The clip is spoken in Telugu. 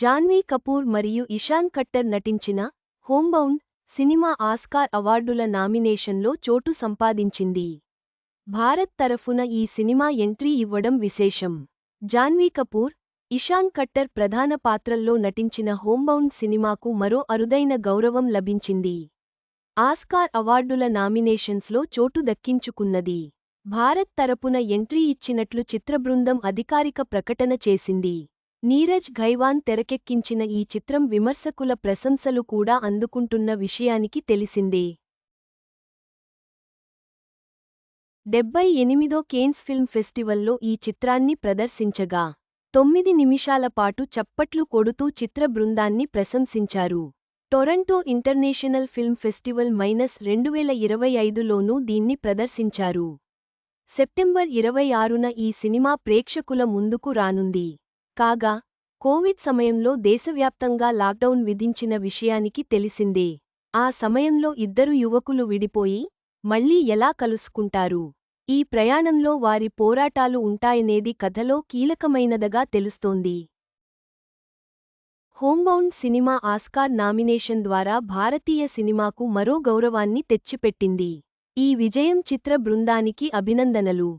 జాన్వీ కపూర్ మరియు ఇషాన్ కట్టర్ నటించిన హోంబౌండ్ సినిమా ఆస్కార్ అవార్డుల నామినేషన్లో చోటు సంపాదించింది. భారత్ తరఫున ఈ సినిమా ఎంట్రీ ఇవ్వడం విశేషం. జాన్వీ కపూర్ ఇషాన్ కట్టర్ ప్రధాన పాత్రల్లో నటించిన హోంబౌండ్ సినిమాకు మరో అరుదైన గౌరవం లభించింది. ఆస్కార్ అవార్డుల నామినేషన్స్లో చోటు దక్కించుకున్నది. భారత్ తరపున ఎంట్రీ ఇచ్చినట్లు చిత్రబృందం అధికారిక ప్రకటన చేసింది. నీరజ్ ఘైవాన్ తెరకెక్కించిన ఈ చిత్రం విమర్శకుల ప్రశంసలు కూడా అందుకుంటున్న విషయానికి తెలిసిందే. డెబ్బై ఎనిమిదో కేన్స్ ఫిల్మ్ ఫెస్టివల్లో ఈ చిత్రాన్ని ప్రదర్శించగా తొమ్మిది నిమిషాల పాటు చప్పట్లు కొడుతూ చిత్ర బృందాన్ని ప్రశంసించారు. Toronto international film festival minus రెండువేల ఇరవై ఐదులోనూ దీన్ని ప్రదర్శించారు. సెప్టెంబర్ ఇరవై ఆరున ఈ సినిమా ప్రేక్షకుల ముందుకు రానుంది. కాగా కోవిడ్ సమయంలో దేశవ్యాప్తంగా లాక్డౌన్ విధించిన విషయానికి తెలిసిందే. ఆ సమయంలో ఇద్దరు యువకులు విడిపోయి మళ్ళీ ఎలా కలుసుకుంటారు? ఈ ప్రయాణంలో వారి పోరాటాలు ఉంటాయనేది కథలో కీలకమైనదగా తెలుస్తోంది. హోంబౌండ్ సినిమా ఆస్కార్ నామినేషన్ ద్వారా భారతీయ సినిమాకు మరో గౌరవాన్ని తెచ్చిపెట్టింది. ఈ విజయం చిత్ర బృందానికి అభినందనలు.